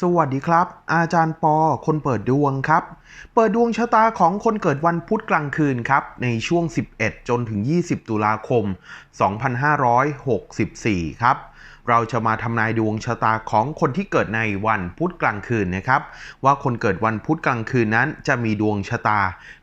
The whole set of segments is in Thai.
สวัสดีครับ อาจารย์ปอ คนเปิดดวงครับ เปิดดวงชะตาของคนเกิดวันพุธกลางคืนครับ ในช่วง 11 จนถึง 20 ตุลาคม 2564 ครับ เราจะมาทำนายดวงชะตาของคนที่เกิดในวันพุธกลางคืนนะครับ ว่าคนเกิดวันพุธกลางคืนนั้นจะมีดวงชะตา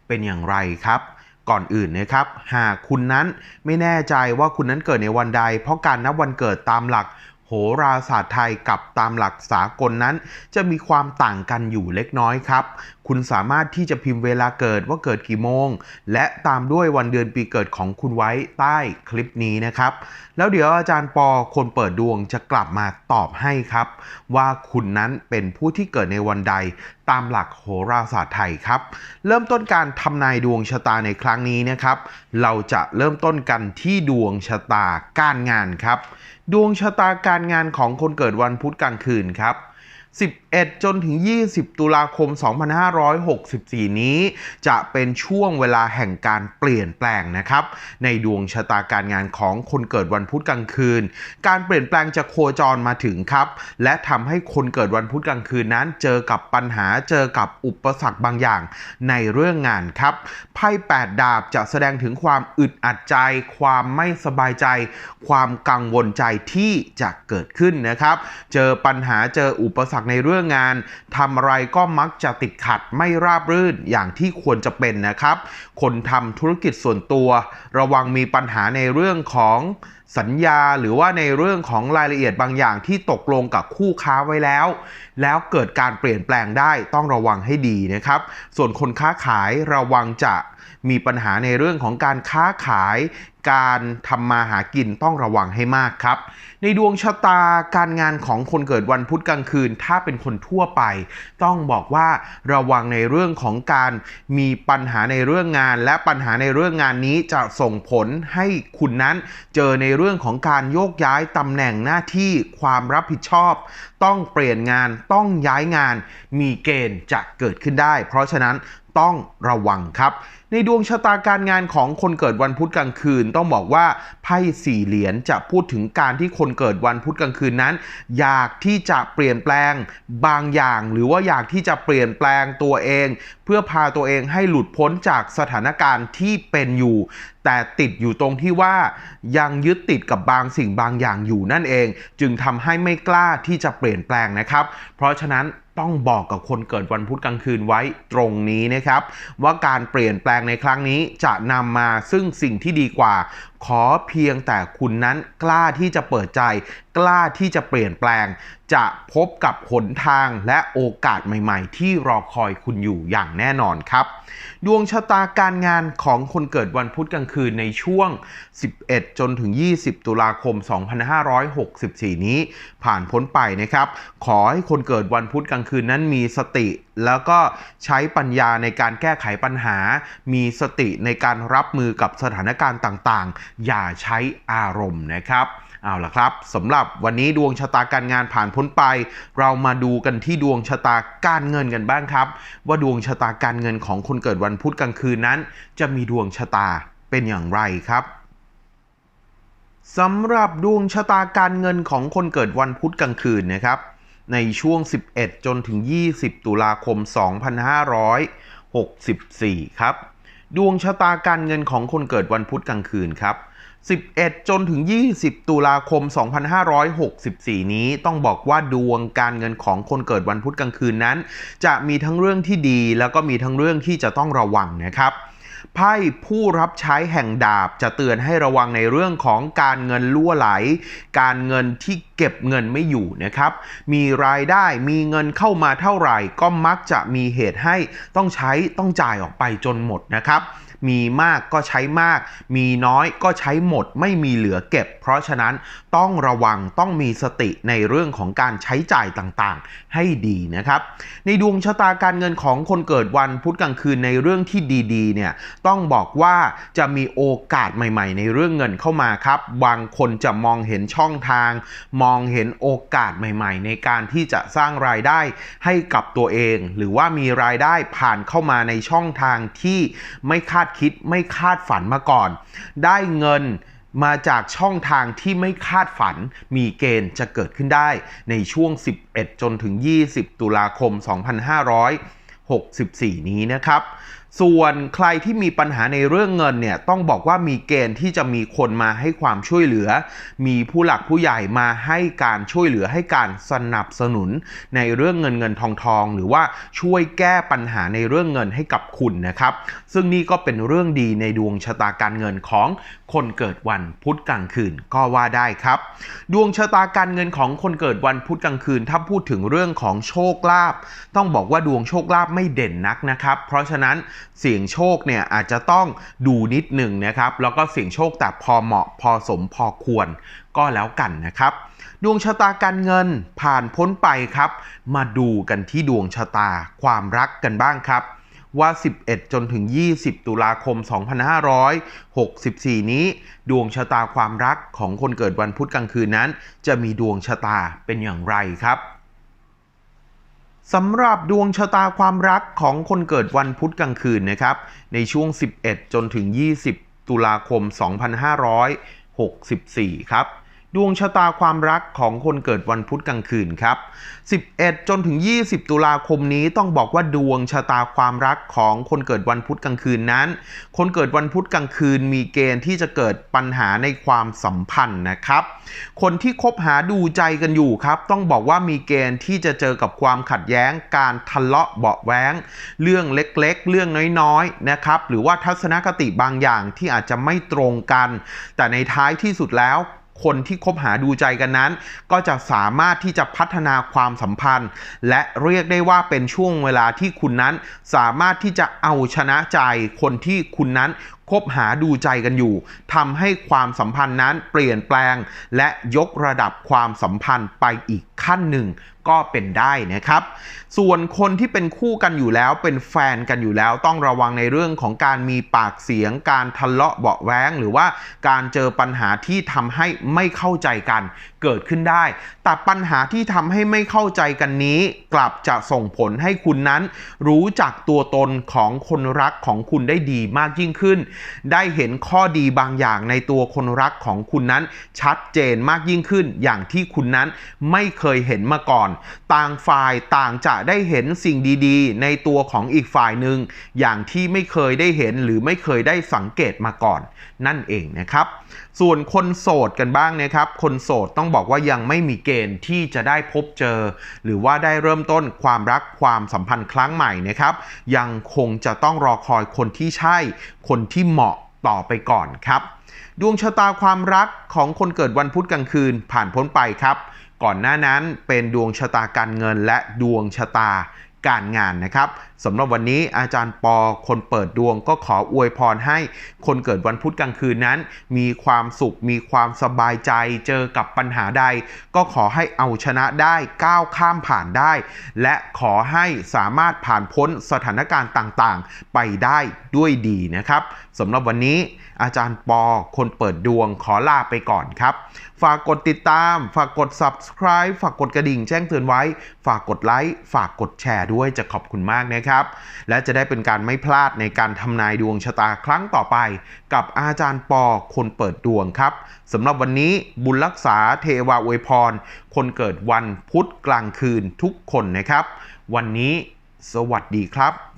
เป็นอย่างไรครับก่อนอื่นนะครับ หากคุณนั้นไม่แน่ใจว่าคุณนั้นเกิดในวันใด เพราะการนับวันเกิดตามหลัก โหราศาสตร์ไทยกับตามหลักสากลนั้น จะมีความต่างกันอยู่เล็กน้อยครับ คุณสามารถที่จะพิมพ์เวลาเกิดว่าเกิดกี่โมง และตามด้วยวันเดือนปีเกิดของคุณไว้ใต้คลิปนี้นะครับ แล้วเดี๋ยวอาจารย์ปอคนเปิดดวงจะกลับมาตอบให้ครับ ว่าคุณนั้นเป็นผู้ที่เกิดในวันใดตามหลักโหราศาสตร์ไทยครับ เริ่มต้นการทำนายดวงชะตาในครั้งนี้นะครับ เราจะเริ่มต้นกันที่ดวงชะตาการงานครับ ดวงชะตาการงานของคนเกิดวันพุธกลางคืนครับ 11 จนถึง 20 ตุลาคม 2564 นี้ จะเป็นช่วงเวลาแห่งการเปลี่ยนแปลงนะครับ ในดวงชะตาการงานของคนเกิดวันพุธกลางคืน การเปลี่ยนแปลงจะโคจรมาถึงครับ และทำให้คนเกิดวันพุธกลางคืนนั้น เจอกับปัญหาเจอกับอุปสรรคบางอย่างในเรื่องงานครับไพ่8ดาบจะแสดงถึงความอึดอัดใจ ความไม่สบายใจ ความกังวลใจที่จะเกิดขึ้นนะครับ เจอปัญหาเจออุปสรรคในเรื่องงานทำอะไรก็มักจะติดขัดไม่ราบรื่นอย่างที่ควรจะเป็นนะครับ คนทำธุรกิจส่วนตัว ระวังมีปัญหาในเรื่องของ สัญญาหรือว่าในเรื่องของรายละเอียดบางอย่างที่ตกลงกับคู่ค้าไว้แล้ว แล้วเกิดการเปลี่ยนแปลงได้ต้องระวังให้ดีนะครับ ส่วนคนค้าขายระวังจะมีปัญหาในเรื่องของการค้าขายการทำมาหากินต้องระวังให้มากครับ ในดวงชะตาการงานของคนเกิดวันพุธกลางคืน ถ้าเป็นคนทั่วไป ต้องบอกว่าระวังในเรื่องของการมีปัญหาในเรื่องงาน และปัญหาในเรื่องงานนี้จะส่งผลให้คุณนั้นเจอในเรื่องของการโยกย้ายตำแหน่งหน้าที่ความรับผิดชอบ ต้องเปลี่ยนงานต้องย้ายงานมีเกณฑ์จะเกิดขึ้นได้ เพราะฉะนั้นต้องระวังครับ ในดวงชะตาการงานของคนเกิดวันพุธกลางคืน ต้องบอกว่าไพ่สี่เหรียญจะพูดถึงการที่คนเกิดวันพุธกลางคืนนั้น อยากที่จะเปลี่ยนแปลงบางอย่าง หรือว่าอยากที่จะเปลี่ยนแปลงตัวเอง เพื่อพาตัวเองให้หลุดพ้นจากสถานการณ์ที่เป็นอยู่ แต่ติดอยู่ตรงที่ว่า ยังยึดติดกับบางสิ่งบางอย่างอยู่นั่นเอง จึงทำให้ไม่กล้าที่จะเปลี่ยนแปลงนะครับ เพราะฉะนั้น ต้องบอกกับคนเกิดวันพุธกลางคืนไว้ตรงนี้นะครับ ว่าการเปลี่ยนแปลงในครั้งนี้จะนำมาซึ่งสิ่งที่ดีกว่า ขอเพียงแต่คุณนั้นกล้าที่จะเปิดใจ กล้าที่จะเปลี่ยนแปลง จะพบกับหนทางและโอกาสใหม่ๆ ที่รอคอยคุณอยู่อย่างแน่นอนครับ ดวงชะตาการงานของคนเกิดวันพุธกลางคืนในช่วง 11 จนถึง 20 ตุลาคม 2564 นี้ผ่านพ้นไปนะครับ ขอให้คนเกิดวันพุธกลางคืนนั้นมีสติแล้วก็ใช้ปัญญาในการแก้ไขปัญหา มีสติในการรับมือกับสถานการณ์ต่างๆ อย่าใช้อารมณ์นะครับ เอาล่ะครับสำหรับวันนี้ดวงชะตาการงานผ่านพ้นไป เรามาดูกันที่ดวงชะตาการเงินกันบ้างครับ ว่าดวงชะตาการเงินของคนเกิดวันพุธกลางคืนนั้น จะมีดวงชะตาเป็นอย่างไรครับสำหรับดวงชะตาการเงินของคนเกิดวันพุธกลางคืนนะครับ ในช่วง 11 จนถึง 20 ตุลาคม 2564 ครับ ดวงชะตาการเงินของคนเกิดวันพุธกลางคืนครับ 11 จนถึง 20 ตุลาคม 2564 นี้ต้องบอกว่าดวงการเงินของคนเกิดวันพุธกลางคืนนั้น จะมีทั้งเรื่องที่ดี แล้วก็มีทั้งเรื่องที่จะต้องระวังนะครับไพ่ผู้รับใช้แห่งดาบจะเตือนให้ระวังในเรื่องของการเงินล่วไหล การเงินที่เก็บเงินไม่อยู่นะครับ มีรายได้มีเงินเข้ามาเท่าไหร่ ก็มักจะมีเหตุให้ต้องใช้ต้องจ่ายออกไปจนหมดนะครับ มีมากก็ใช้มาก มีน้อยก็ใช้หมด ไม่มีเหลือเก็บ เพราะฉะนั้นต้องระวังต้องมีสติในเรื่องของการใช้จ่ายต่างๆ ให้ดีนะครับ ในดวงชะตาการเงินของคนเกิดวันพุธกลางคืนในเรื่องที่ดีๆเนี่ยต้องบอกว่าจะมีโอกาสใหม่ ๆ ในเรื่องเงินเข้ามาครับบางคนจะมองเห็นช่องทาง มองเห็นโอกาสใหม่ ๆ ในการที่จะสร้างรายได้ให้กับตัวเอง หรือว่ามีรายได้ผ่านเข้ามาในช่องทางที่ไม่คาดคิดไม่คาดฝันมาก่อน ได้เงินมาจากช่องทางที่ไม่คาดฝันมีเกณฑ์จะเกิดขึ้นได้ในช่วง 11 จนถึง 20 ตุลาคม 2564 นี้นะครับ ส่วนใครที่มีปัญหาในเรื่องเงินเนี่ยต้องบอกว่ามีเกณฑ์ที่จะมีคนมาให้ความช่วยเหลือ มีผู้หลักผู้ใหญ่มาให้การช่วยเหลือให้การสนับสนุนในเรื่องเงินเงินทองทอง หรือว่าช่วยแก้ปัญหาในเรื่องเงินให้กับคุณนะครับ ซึ่งนี่ก็เป็นเรื่องดีในดวงชะตาการเงินของคนเกิดวันพุธกลางคืนก็ว่าได้ครับ ดวงชะตาการเงินของคนเกิดวันพุธกลางคืน ถ้าพูดถึงเรื่องของโชคลาภต้องบอกว่าดวงโชคลาภไม่เด่นนักนะครับ เพราะฉะนั้นเสี่ยงโชคเนี่ยอาจจะต้องดูนิดหนึ่งนะครับ แล้วก็เสี่ยงโชคแต่พอเหมาะพอสมพอควรก็แล้วกันนะครับ ดวงชะตาการเงินผ่านพ้นไปครับ มาดูกันที่ดวงชะตาความรักกันบ้างครับว่า 11 จนถึง 20 ตุลาคม 2564 นี้ ดวงชะตาความรักของคนเกิดวันพุธกลางคืนนั้น จะมีดวงชะตาเป็นอย่างไรครับ สำหรับดวงชะตาความรักของคนเกิดวันพุธกลางคืนนะครับ ในช่วง 11 จนถึง 20 ตุลาคม 2564 ครับ ดวงชะตาความรักของคนเกิดวันพุธกลางคืนครับ 11 จนถึง 20 ตุลาคมนี้ต้องบอกว่าดวงชะตาความรักของคนเกิดวันพุธกลางคืนนั้น คนเกิดวันพุธกลางคืนมีเกณฑ์ที่จะเกิดปัญหาในความสัมพันธ์นะครับ คนที่คบหาดูใจกันอยู่ครับ ต้องบอกว่ามีเกณฑ์ที่จะเจอกับความขัดแย้ง การทะเลาะเบาะแวงเรื่องเล็กๆ เรื่องน้อยๆนะครับ หรือว่าทัศนคติบางอย่างที่อาจจะไม่ตรงกัน แต่ในท้ายที่สุดแล้ว คนที่คบหาดูใจกันนั้น ก็จะสามารถที่จะพัฒนาความสัมพันธ์ และเรียกได้ว่าเป็นช่วงเวลาที่คุณนั้นสามารถที่จะเอาชนะใจคนที่คุณนั้น คบหาดูใจกันอยู่ทำให้ความสัมพันธ์นั้นเปลี่ยนแปลง และยกระดับความสัมพันธ์ไปอีกขั้นหนึ่งก็เป็นได้นะครับ ส่วนคนที่เป็นคู่กันอยู่แล้วเป็นแฟนกันอยู่แล้วต้องระวังในเรื่องของการมีปากเสียง การทะเลาะเบาแว้ง หรือว่าการเจอปัญหาที่ทำให้ไม่เข้าใจกันเกิดขึ้นได้ แต่ปัญหาที่ทำให้ไม่เข้าใจกันนี้ กลับจะส่งผลให้คุณนั้น รู้จักตัวตนของคนรักของคุณได้ดีมากยิ่งขึ้นได้เห็นข้อดีบางอย่างในตัวคนรักของคุณนั้น ชัดเจนมากยิ่งขึ้นอย่างที่คุณนั้นไม่เคยเห็นมาก่อน ต่างฝ่ายต่างจะได้เห็นสิ่งดีๆ ในตัวของอีกฝ่ายหนึ่งอย่างที่ไม่เคยได้เห็นหรือไม่เคยได้สังเกตมาก่อน นั่นเองนะครับส่วนคนโสดกันบ้างนะครับ คนโสดต้องบอกว่ายังไม่มีเกณฑ์ที่จะได้พบเจอ หรือว่าได้เริ่มต้นความรักความสัมพันธ์ครั้งใหม่นะครับ ยังคงจะต้องรอคอยคนที่ใช่ คนที่เหมาะต่อไปก่อนครับ ดวงชะตาความรักของคนเกิดวันพุธกลางคืนผ่านพ้นไปครับ ก่อนหน้านั้นเป็นดวงชะตาการเงินและดวงชะตาการงานนะครับ สำหรับวันนี้อาจารย์ปอคนเปิดดวงก็ขออวยพรให้คนเกิดวันพุธกลางคืนนั้น มีความสุขมีความสบายใจเจอกับปัญหาใด ก็ขอให้เอาชนะได้ก้าวข้ามผ่านได้ และขอให้สามารถผ่านพ้นสถานการณ์ต่างๆ ไปได้ด้วยดีนะครับสำหรับวันนี้อาจารย์ปอคนเปิดดวงขอลาไปก่อนครับ ฝากกดติดตาม ฝากกด subscribe ฝากกดกระดิ่งแจ้งเตือนไว้ ฝากกดไลค์ฝากกดแชร์ด้วยจะขอบคุณมากนะครับครับ และจะได้เป็นการไม่พลาดในการทำนายดวงชะตาครั้งต่อไป กับอาจารย์ปอคนเปิดดวงครับสำหรับวันนี้บุญรักษาเทวาอวยพร คนเกิดวันพุธกลางคืนทุกคนนะครับ วันนี้สวัสดีครับ